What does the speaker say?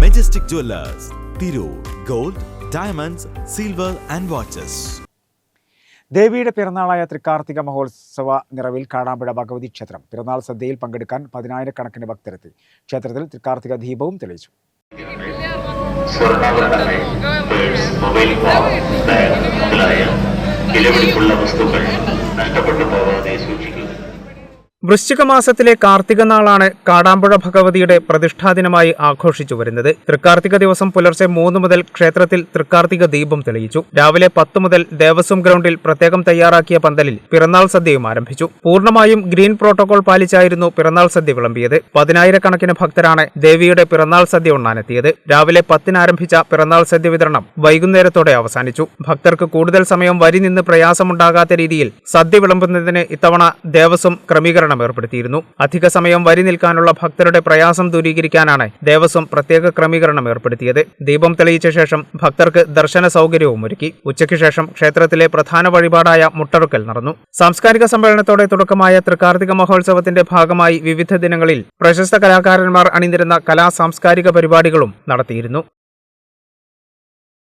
Majestic jewellers Tirur gold diamonds silver and watches ദേവിയുടെ പിറന്നാളായ തൃക്കാർത്തിക മഹോത്സവ നിറവിൽ കാടാമ്പിട ഭഗവതി ക്ഷേത്രം പിറന്നാൾ സദ്യയിൽ പങ്കെടുക്കാൻ പതിനായിരക്കണക്കിന് ഭക്തരെത്തി ക്ഷേത്രത്തിൽ തൃക്കാർത്തിക ദീപവും തെളിയിച്ചു വിലപിടിപ്പുള്ള വസ്തുക്കൾ നഷ്ടപ്പെട്ടു പോവാതെ സൂക്ഷിക്കുക വൃശ്ചിക മാസത്തിലെ കാർത്തിക നാളാണ് കാടാമ്പുഴ ഭഗവതിയുടെ പ്രതിഷ്ഠാദിനമായി ആഘോഷിച്ചു വരുന്നത്. തൃക്കാർത്തിക ദിവസം പുലർച്ചെ മൂന്ന് മുതൽ ക്ഷേത്രത്തിൽ തൃക്കാർത്തിക ദീപം തെളിയിച്ചു. രാവിലെ പത്ത് മുതൽ ദേവസ്വം ഗ്രൗണ്ടിൽ പ്രത്യേകം തയ്യാറാക്കിയ പന്തലിൽ പിറന്നാൾ സദ്യയും ആരംഭിച്ചു. പൂർണമായും ഗ്രീൻ പ്രോട്ടോകോൾ പാലിച്ചായിരുന്നു പിറന്നാൾ സദ്യ വിളമ്പിയത്. പതിനായിരക്കണക്കിന് ഭക്തരാണ് ദേവിയുടെ പിറന്നാൾ സദ്യ ഉണ്ണാനെത്തിയത്. രാവിലെ പത്തിന് ആരംഭിച്ച പിറന്നാൾ സദ്യ വിതരണം വൈകുന്നേരത്തോടെ അവസാനിച്ചു. ഭക്തർക്ക് കൂടുതൽ സമയം വരി നിന്ന് പ്രയാസമുണ്ടാകാത്ത രീതിയിൽ സദ്യ വിളമ്പുന്നതിന് ഇത്തവണ ദേവസ്വം ക്രമീകരണം ഏർപ്പെടുത്തിയിരുന്നു. അധിക സമയം വരി നിൽക്കാനുള്ള ഭക്തരുടെ പ്രയാസം ദൂരീകരിക്കാനാണ് ദേവസ്വം പ്രത്യേക ക്രമീകരണം ഏർപ്പെടുത്തിയത്. ദീപം തെളിയിച്ച ശേഷം ഭക്തർക്ക് ദർശന സൗകര്യവും ഒരുക്കി. ഉച്ചയ്ക്ക് ശേഷം ക്ഷേത്രത്തിലെ പ്രധാന വഴിപാടായ മുട്ടറുക്കൽ നടന്നു. സാംസ്കാരിക സമ്മേളനത്തോടെ തുടക്കമായ തൃക്കാർത്തിക മഹോത്സവത്തിന്റെ ഭാഗമായി വിവിധ ദിനങ്ങളിൽ പ്രശസ്ത കലാകാരന്മാർ അണിനിരുന്ന കലാ സാംസ്കാരിക പരിപാടികളും നടത്തിയിരുന്നു.